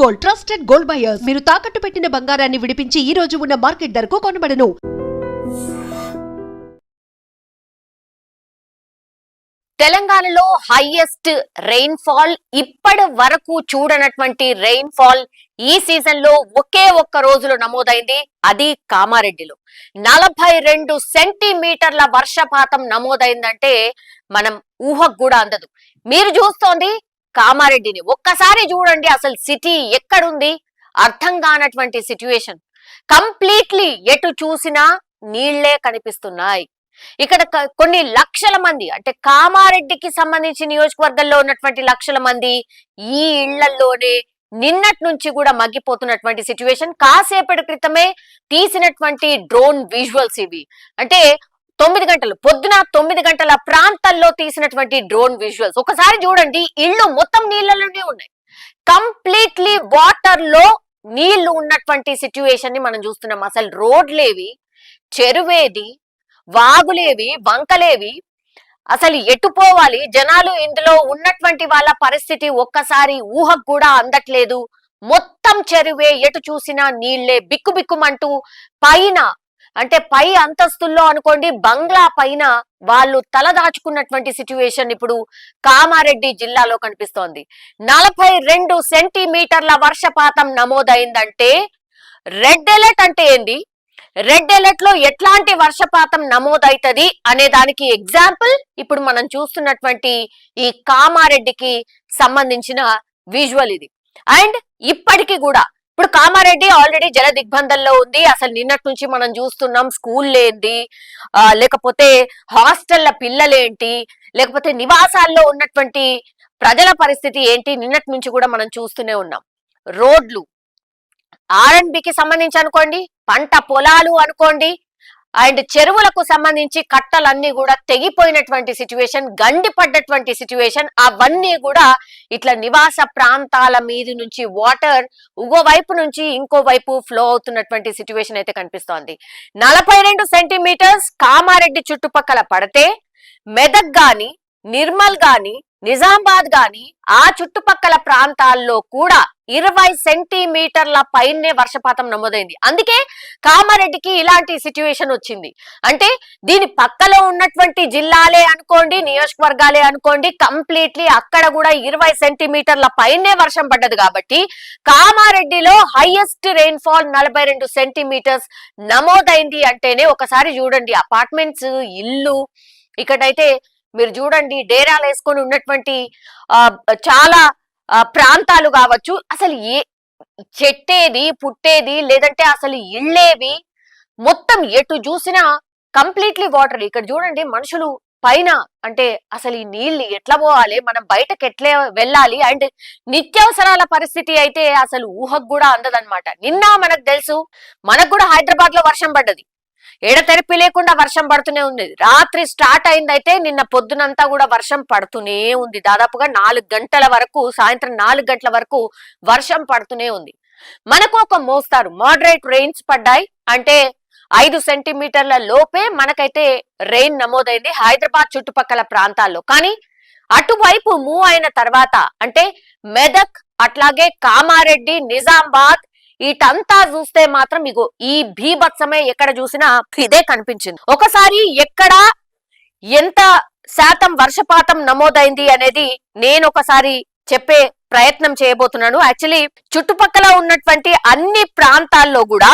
Gold trusted gold buyers మీరు తాకట్టు పెట్టిన బంగారాన్ని విడిపించి ఈ రోజు ఉన్న మార్కెట్ ధరకు కొనబడను. తెలంగాణలో హైయెస్ట్ రెయిన్ ఫాల్ ఇప్పటి వరకు చూడనటువంటి రెయిన్ ఫాల్ ఈ సీజన్లో ఒకే ఒక్క రోజులో నమోదైంది. అది కామారెడ్డిలో. నలభై రెండు సెంటీమీటర్ల వర్షపాతం నమోదైందంటే మనం ఊహకు కూడా అందదు. మీరు చూస్తోంది కామారెడ్డిని ఒక్కసారి చూడండి అసలు సిటీ ఎక్కడుంది? అర్థం కానటువంటి సిచ్యువేషన్ కంప్లీట్లీ ఎటు చూసినా నీళ్ళే కనిపిస్తున్నాయి. ఇక్కడ కొన్ని లక్షల మంది అంటే కామారెడ్డికి సంబంధించి నియోజకవర్గంలో ఉన్నటువంటి లక్షల మంది ఈ ఇళ్ళలోనే నిన్నటి నుంచి కూడా మగ్గిపోతున్నటువంటి సిచ్యువేషన్ కాసేపటి క్రితమే తీసినటువంటి డ్రోన్ విజువల్స్ ఇవి. అంటే తొమ్మిది గంటలు పొద్దున తొమ్మిది గంటల ప్రాంతాల్లో తీసినటువంటి డ్రోన్ విజువల్స్. ఒకసారి చూడండి ఇళ్ళు మొత్తం నీళ్ళలోనే ఉన్నాయి. కంప్లీట్లీ వాటర్లో నీళ్ళు ఉన్నటువంటి సిచ్యువేషన్ని మనం చూస్తున్నాం. అసలు రోడ్లేవి చెరువేది వాగులేవి వంకలేవి అసలు ఎటు పోవాలి? జనాలు ఇందులో ఉన్నటువంటి వాళ్ళ పరిస్థితి ఒక్కసారి ఊహకు కూడా అందట్లేదు. మొత్తం చెరువే ఎటు చూసినా నీళ్ళే బిక్కు బిక్కుమంటూ పైన అంటే పై అంతస్తుల్లో అనుకోండి బంగ్లా పైన వాళ్ళు తలదాచుకున్నటువంటి సిచ్యువేషన్ ఇప్పుడు కామారెడ్డి జిల్లాలో కనిపిస్తోంది. నలభై రెండు సెంటీమీటర్ల వర్షపాతం నమోదైందంటే రెడ్ అలర్ట్ అంటే ఏంది? రెడ్ అలర్ట్లో ఎట్లాంటి వర్షపాతం నమోదవుతుంది అనే దానికి ఎగ్జాంపుల్ ఇప్పుడు మనం చూస్తున్నటువంటి ఈ కామారెడ్డికి సంబంధించిన విజువల్ ఇది. అండ్ ఇప్పటికీ కూడా ఇప్పుడు కామారెడ్డి ఆల్రెడీ జల దిగ్బంధంలో ఉంది. అసలు నిన్నటి నుంచి మనం చూస్తున్నాం స్కూల్ ఏంటి లేకపోతే హాస్టల్ల పిల్లలేంటి లేకపోతే నివాసాల్లో ఉన్నటువంటి ప్రజల పరిస్థితి ఏంటి నిన్నటి నుంచి కూడా మనం చూస్తూనే ఉన్నాం. రోడ్లు ఆర్ఎన్బికి సంబంధించి అనుకోండి పంట పొలాలు అనుకోండి అండ్ చెరువులకు సంబంధించి కట్టలన్నీ కూడా తెగిపోయినటువంటి సిచ్యువేషన్ గండి పడ్డటువంటి సిచ్యువేషన్ అవన్నీ కూడా ఇట్లా నివాస ప్రాంతాల మీద నుంచి వాటర్ ఇంకో వైపు నుంచి ఇంకో వైపు ఫ్లో అవుతున్నటువంటి సిచ్యువేషన్ అయితే కనిపిస్తోంది. నలభై రెండు సెంటీమీటర్స్ కామారెడ్డి చుట్టుపక్కల పడితే మెదక్ గాని నిర్మల్ గాని నిజామాబాద్ గాని ఆ చుట్టుపక్కల ప్రాంతాల్లో కూడా ఇరవై సెంటీమీటర్ల పైనే వర్షపాతం నమోదైంది. అందుకే కామారెడ్డికి ఇలాంటి సిచ్యువేషన్ వచ్చింది. అంటే దీని పక్కలో ఉన్నటువంటి జిల్లాలే అనుకోండి నియోజకవర్గాలే అనుకోండి కంప్లీట్లీ అక్కడ కూడా ఇరవై సెంటీమీటర్ల పైనే వర్షం పడ్డది కాబట్టి కామారెడ్డిలో హైయెస్ట్ రెయిన్ఫాల్ నలభై రెండు సెంటీమీటర్స్ నమోదైంది అంటేనే ఒకసారి చూడండి. అపార్ట్మెంట్స్ ఇల్లు ఇక్కడైతే మీరు చూడండి డేరాలు వేసుకొని ఉన్నటువంటి ఆ, చాలా ప్రాంతాలు కావచ్చు అసలు ఏ చెట్టేది పుట్టేది లేదంటే అసలు ఇళ్ళేవి మొత్తం ఎటు చూసినా కంప్లీట్లీ వాటర్. ఇక్కడ చూడండి మనుషులు పైన అంటే అసలు ఈ నీళ్ళు ఎట్లా పోవాలి మనం బయటకు ఎట్లా వెళ్ళాలి అండ్ నిత్యావసరాల పరిస్థితి అయితే అసలు ఊహకు కూడా అందదన్నమాట. నిన్న మనకు తెలుసు మనకు కూడా హైదరాబాద్లో వర్షం పడ్డది. ఎడతెరిపి లేకుండా వర్షం పడుతూనే ఉంది. రాత్రి స్టార్ట్ అయిందైతే నిన్న పొద్దునంతా కూడా వర్షం పడుతూనే ఉంది. దాదాపుగా నాలుగు గంటల వరకు సాయంత్రం నాలుగు గంటల వరకు వర్షం పడుతూనే ఉంది. మనకు ఒక మోస్తారు. మోడరేట్ రెయిన్స్ పడ్డాయి. అంటే ఐదు సెంటీమీటర్ల లోపే మనకైతే రెయిన్ నమోదైంది హైదరాబాద్ చుట్టుపక్కల ప్రాంతాల్లో. కానీ అటువైపు మూవ్ అయిన తర్వాత అంటే మెదక్ అట్లాగే కామారెడ్డి నిజామాబాద్ వీటంతా చూస్తే మాత్రం ఇగో ఈ భీభత్సమే ఎక్కడ చూసినా ఇదే కనిపించింది. ఒకసారి ఎక్కడ ఎంత శాతం వర్షపాతం నమోదైంది అనేది నేను ఒకసారి చెప్పే ప్రయత్నం చేయబోతున్నాను. యాక్చువల్లీ చుట్టుపక్కల ఉన్నటువంటి అన్ని ప్రాంతాల్లో కూడా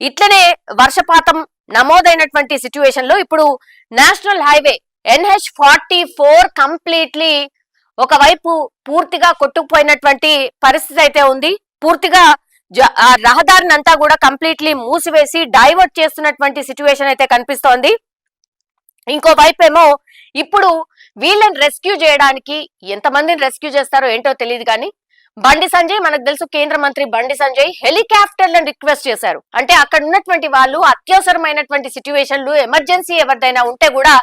ఇట్లనే వర్షపాతం నమోదైనటువంటి సిచ్యువేషన్లో ఇప్పుడు national highway NH forty four completely ఒకవైపు పూర్తిగా కొట్టుకుపోయినటువంటి పరిస్థితి అయితే ఉంది. పూర్తిగా జ- ఆ రహదారిని అంతా కూడా కంప్లీట్లీ మూసివేసి డైవర్ట్ చేస్తున్నటువంటి సిచ్యువేషన్ అయితే కనిపిస్తోంది. ఇంకో వైపు ఏమో ఇప్పుడు వీళ్ళని రెస్క్యూ చేయడానికి ఎంతమందిని రెస్క్యూ చేస్తారో ఏంటో తెలియదు కానీ బండి సంజయ్ మనకు తెలుసు కేంద్ర మంత్రి బండి సంజయ్ హెలికాప్టర్లను రిక్వెస్ట్ చేశారు. అంటే అక్కడ ఉన్నటువంటి వాళ్ళు అత్యవసరమైనటువంటి సిచ్యువేషన్లు ఎమర్జెన్సీ ఎవరిదైనా ఉంటే కూడా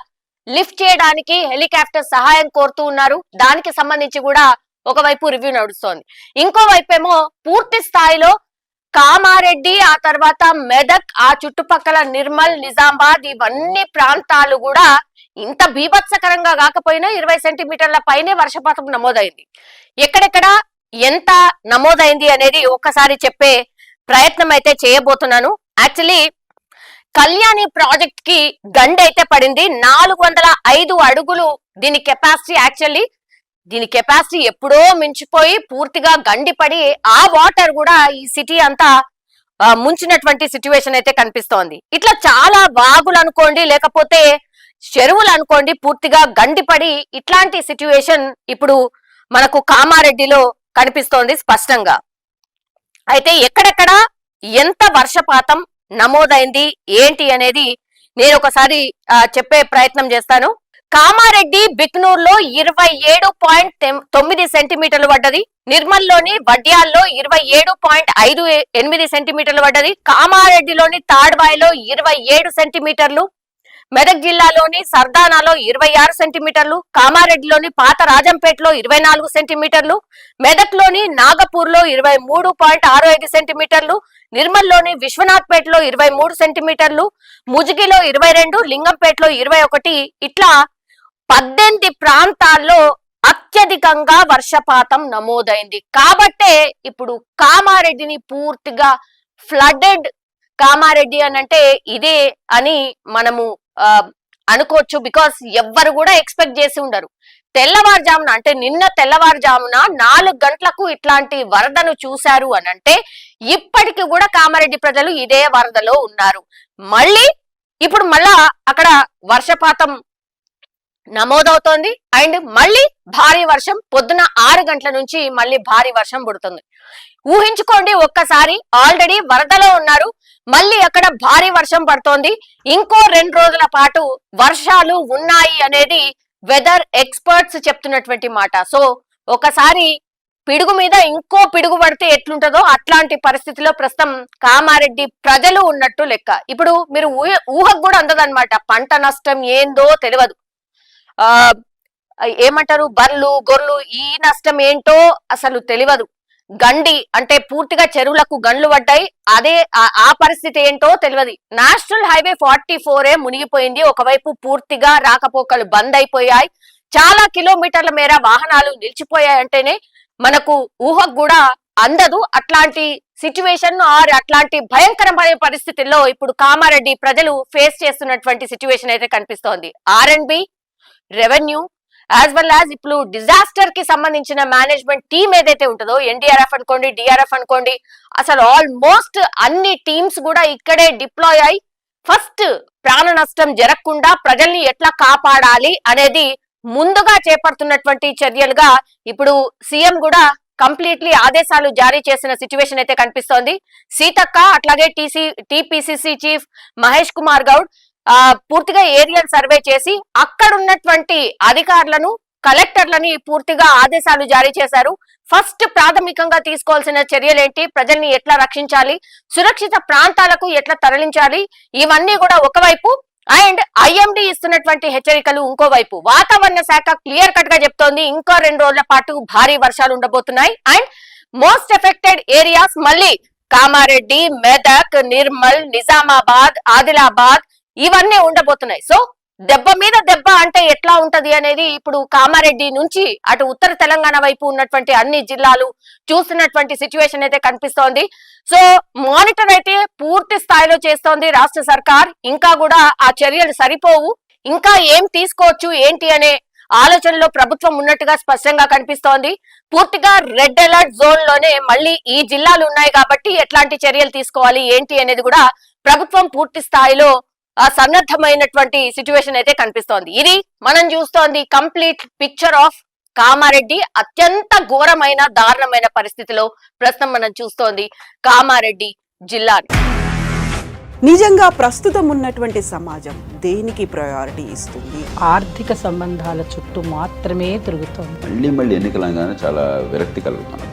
లిఫ్ట్ చేయడానికి హెలికాప్టర్ సహాయం కోరుతూ ఉన్నారు. దానికి సంబంధించి కూడా ఒకవైపు రివ్యూ నడుస్తోంది. ఇంకోవైపు ఏమో పూర్తి స్థాయిలో కామారెడ్డి ఆ తర్వాత మెదక్ ఆ చుట్టుపక్కల నిర్మల్ నిజామాబాద్ ఇవన్నీ ప్రాంతాలు కూడా ఇంత బీభత్సకరంగా కాకపోయినా ఇరవై సెంటీమీటర్ల పైనే వర్షపాతం నమోదైంది. ఎక్కడెక్కడ ఎంత నమోదైంది అనేది ఒక్కసారి చెప్పే ప్రయత్నం అయితే చేయబోతున్నాను. యాక్చువల్లీ కళ్యాణి ప్రాజెక్ట్కి గండి అయితే పడింది. నాలుగు వందల ఐదు అడుగులు దీని కెపాసిటీ యాక్చువల్లీ దీని కెపాసిటీ ఎప్పుడో మించిపోయి పూర్తిగా గండిపడి ఆ వాటర్ కూడా ఈ సిటీ అంతా ముంచినటువంటి సిచ్యువేషన్ అయితే కనిపిస్తోంది. ఇట్లా చాలా వాగులు అనుకోండి లేకపోతే చెరువులు అనుకోండి పూర్తిగా గండిపడి ఇట్లాంటి సిచ్యువేషన్ ఇప్పుడు మనకు కామారెడ్డిలో కనిపిస్తోంది స్పష్టంగా. అయితే ఎక్కడెక్కడ ఎంత వర్షపాతం నమోదైంది ఏంటి అనేది నేను ఒకసారి చెప్పే ప్రయత్నం చేస్తాను. కామారెడ్డి బిక్నూర్లో ఇరవై ఏడు పాయింట్ తొమ్మిది సెంటీమీటర్లు పడ్డది. నిర్మల్లోని వడ్యాల్లో ఇరవై ఏడు పాయింట్ ఐదు ఎనిమిది సెంటీమీటర్లు పడ్డది. కామారెడ్డిలోని తాడ్బాయిలో ఇరవై ఏడు సెంటీమీటర్లు మెదక్ జిల్లాలోని సర్దానాలో ఇరవై ఆరు సెంటీమీటర్లు కామారెడ్డిలోని పాత రాజంపేటలో ఇరవై నాలుగు సెంటీమీటర్లు మెదక్లోని నాగపూర్లో ఇరవై మూడు పాయింట్ ఆరు ఐదు సెంటీమీటర్లు నిర్మల్లోని విశ్వనాథ్పేటలో ఇరవై మూడు సెంటీమీటర్లు ముజిగిలో ఇరవై రెండు లింగంపేటలో ఇరవై ఒకటి. ఇట్లా పద్దెనిమిది ప్రాంతాల్లో అత్యధికంగా వర్షపాతం నమోదైంది. కాబట్టే ఇప్పుడు కామారెడ్డిని పూర్తిగా ఫ్లడెడ్ కామారెడ్డి అని అంటే ఇదే అని మనము అనుకోవచ్చు బికాస్ ఎవ్వరు కూడా ఎక్స్పెక్ట్ చేసి ఉండరు. తెల్లవారుజామున అంటే నిన్న తెల్లవారుజామున నాలుగు గంటలకు ఇట్లాంటి వరదను చూశారు అని అంటే ఇప్పటికి కూడా కామారెడ్డి ప్రజలు ఇదే వరదలో ఉన్నారు. మళ్ళీ ఇప్పుడు మళ్ళా అక్కడ వర్షపాతం నమోదవుతోంది. అండ్ మళ్ళీ భారీ వర్షం పొద్దున ఆరు గంటల నుంచి మళ్ళీ భారీ వర్షం పుడుతుంది. ఊహించుకోండి ఒక్కసారి ఆల్రెడీ వరదలో ఉన్నారు. మళ్ళీ అక్కడ భారీ వర్షం పడుతోంది. ఇంకో రెండు రోజుల పాటు వర్షాలు ఉన్నాయి అనేది వెదర్ ఎక్స్పర్ట్స్ చెప్తున్నటువంటి మాట. సో ఒకసారి పిడుగు మీద ఇంకో పిడుగు పడితే ఎట్లుంటదో అట్లాంటి పరిస్థితిలో ప్రస్తుతం కామారెడ్డి ప్రజలు ఉన్నట్టు లెక్క. ఇప్పుడు మీరు ఊహ ఊహకు కూడా అందదన్నమాట. పంట నష్టం ఏందో తెలియదు. ఆ ఏమంటారు? బర్లు గొర్రెలు ఈ నష్టం ఏంటో అసలు తెలియదు. గండి అంటే పూర్తిగా చెరువులకు గండ్లు పడ్డాయి. అదే ఆ- ఆ పరిస్థితి ఏంటో తెలియదు. నేషనల్ హైవే ఫార్టీ ఫోరే మునిగిపోయింది. ఒకవైపు పూర్తిగా రాకపోకలు బంద్ అయిపోయాయి. చాలా కిలోమీటర్ల మేర వాహనాలు నిలిచిపోయాయి అంటేనే మనకు ఊహకు కూడా అందదు. అట్లాంటి సిచ్యువేషన్ ఆర్ అట్లాంటి భయంకరమైన పరిస్థితుల్లో ఇప్పుడు కామారెడ్డి ప్రజలు ఫేస్ చేస్తున్నటువంటి సిచ్యువేషన్ అయితే కనిపిస్తోంది. R and B revenue as well as ఇప్పుడు డిజాస్టర్కి సంబంధించిన మేనేజ్మెంట్ టీం ఏదైతే ఉంటుందో ఎన్డీఆర్ఎఫ్ అనుకోండి డిఆర్ఎఫ్ అనుకోండి అసలు ఆల్మోస్ట్ అన్ని టీమ్స్ కూడా ఇక్కడే డిప్లాయ్ అయి ఫస్ట్ ప్రాణ నష్టం జరగకుండా ప్రజల్ని ఎట్లా కాపాడాలి అనేది ముందుగా చేపడుతున్నటువంటి చర్యలుగా ఇప్పుడు సీఎం కూడా కంప్లీట్లీ ఆదేశాలు జారీ చేసిన సిచ్యువేషన్ అయితే కనిపిస్తోంది. సీతక్క అట్లాగే TC TPCC chief Mahesh Kumar Goud పూర్తిగా ఏరియల్ సర్వే చేసి అక్కడ ఉన్నటువంటి అధికారులను కలెక్టర్లని పూర్తిగా ఆదేశాలు జారీ చేశారు. ఫస్ట్ ప్రాథమికంగా తీసుకోవాల్సిన చర్యలేంటి? ప్రజల్ని ఎట్లా రక్షించాలి? సురక్షిత ప్రాంతాలకు ఎట్లా తరలించాలి? ఇవన్నీ కూడా ఒకవైపు. అండ్ ఐఎండి ఇస్తున్నటువంటి హెచ్చరికలు ఇంకోవైపు. వాతావరణ శాఖ క్లియర్ కట్గా చెప్తోంది ఇంకో రెండు రోజుల పాటు భారీ వర్షాలు ఉండబోతున్నాయి. అండ్ మోస్ట్ ఎఫెక్టెడ్ ఏరియాస్ మళ్ళీ కామారెడ్డి మెదక్ నిర్మల్ నిజామాబాద్ ఆదిలాబాద్ ఇవన్నీ ఉండబోతున్నాయి. సో దెబ్బ మీద దెబ్బ అంటే ఎట్లా ఉంటది అనేది ఇప్పుడు కామారెడ్డి నుంచి అటు ఉత్తర తెలంగాణ వైపు ఉన్నటువంటి అన్ని జిల్లాలు చూస్తున్నటువంటి సిచ్యువేషన్ అయితే కనిపిస్తోంది. సో మానిటర్ అయితే పూర్తి స్థాయిలో చేస్తోంది రాష్ట్ర సర్కార్. ఇంకా కూడా ఆ చర్యలు సరిపోవు. ఇంకా ఏం తీసుకోవచ్చు ఏంటి అనే ఆలోచనలో ప్రభుత్వం ఉన్నట్టుగా స్పష్టంగా కనిపిస్తోంది. పూర్తిగా రెడ్ అలర్ట్ జోన్లోనే మళ్ళీ ఈ జిల్లాలు ఉన్నాయి కాబట్టి ఎట్లాంటి చర్యలు తీసుకోవాలి ఏంటి అనేది కూడా ప్రభుత్వం పూర్తి స్థాయిలో సన్నద్ధమైనటువంటి సిచ్యువేషన్ అయితే కనిపిస్తోంది. ఇది మనం చూస్తోంది కంప్లీట్ పిక్చర్ ఆఫ్ కామారెడ్డి. అత్యంత ఘోరమైన దారుణమైన పరిస్థితిలో ప్రస్తుతం మనం చూస్తోంది కామారెడ్డి జిల్లాని. నిజంగా ప్రస్తుతం ఉన్నటువంటి సమాజం దేనికి ప్రయారిటీ ఇస్తుంది? ఆర్థిక సంబంధాల చుట్టూ మాత్రమే తిరుగుతోంది. మళ్ళీ మళ్ళీ ఎన్నికలు చాలా విరక్తి కలుగుతున్నాం